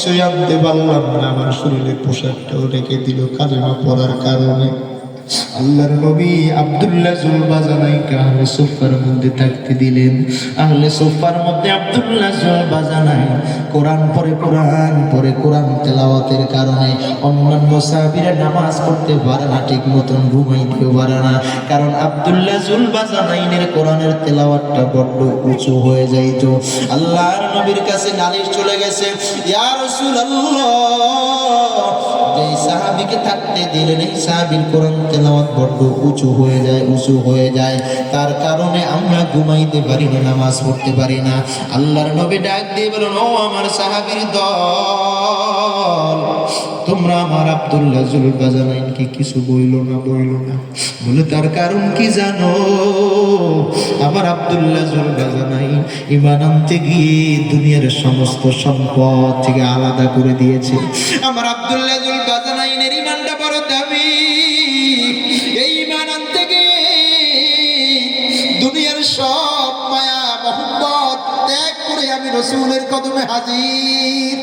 কিছুই আনতে পারলাম না। আমার শরীরে পোশাকটাও রেখে দিল কালিমা পড়ার কারণে। আল্লাহর নবী আব্দুল্লাহ জুলবা জানাইকে আহলে সুফার মধ্যে থাকতে দিলেন। আহলে সুফার মধ্যে আব্দুল্লাহ জুলবা জানাই কোরআন পরে কোরআন পরে কোরআন তেলাওয়াতের কারণে অন্যান্য সাহাবীরা নামাজ পড়তে পারে না, ঠিক মতন ঘুমাইতেও পারে না। কারণ আব্দুল্লাহ জুলবা জানাইনের কোরআনের তেলাওয়াতটা বড্ড উঁচু হয়ে যাইত। আল্লাহর নবীর কাছে নালিশ চলে গেছে, ইয়া রাসূলুল্লাহ যেই সাহাবিকে থাকতে দিলেন এই সাহাবির কোরআন তেলাওয়াত বড্ড উঁচু হয়ে যায়, উঁচু হয়ে যায়। তার কারণে আমরা ঘুমাইতে পারি না, নামাজ পড়তে পারি না। আল্লাহর নবী ডাক দিয়ে বলেন, ও আমার সাহাবির দল তোমরা আমার আব্দুল্লাহ জানাইনকে কিছু বইল না বইল না। বলে, তার কারণ কি জানো? আমার আব্দুল্লাহ জানাই ইমান আনতে গিয়ে দুনিয়ার সমস্ত সম্পদ থেকে আলাদা করে দিয়েছে। আমার আব্দুল্লাহ জুলবা জানাইনের ইমানটা বড় দামি। এই ইমান আনতে গিয়ে দুনিয়ার সব মায়া মোহাম্মদ ত্যাগ করে আমি রসুলের কদমে হাজির।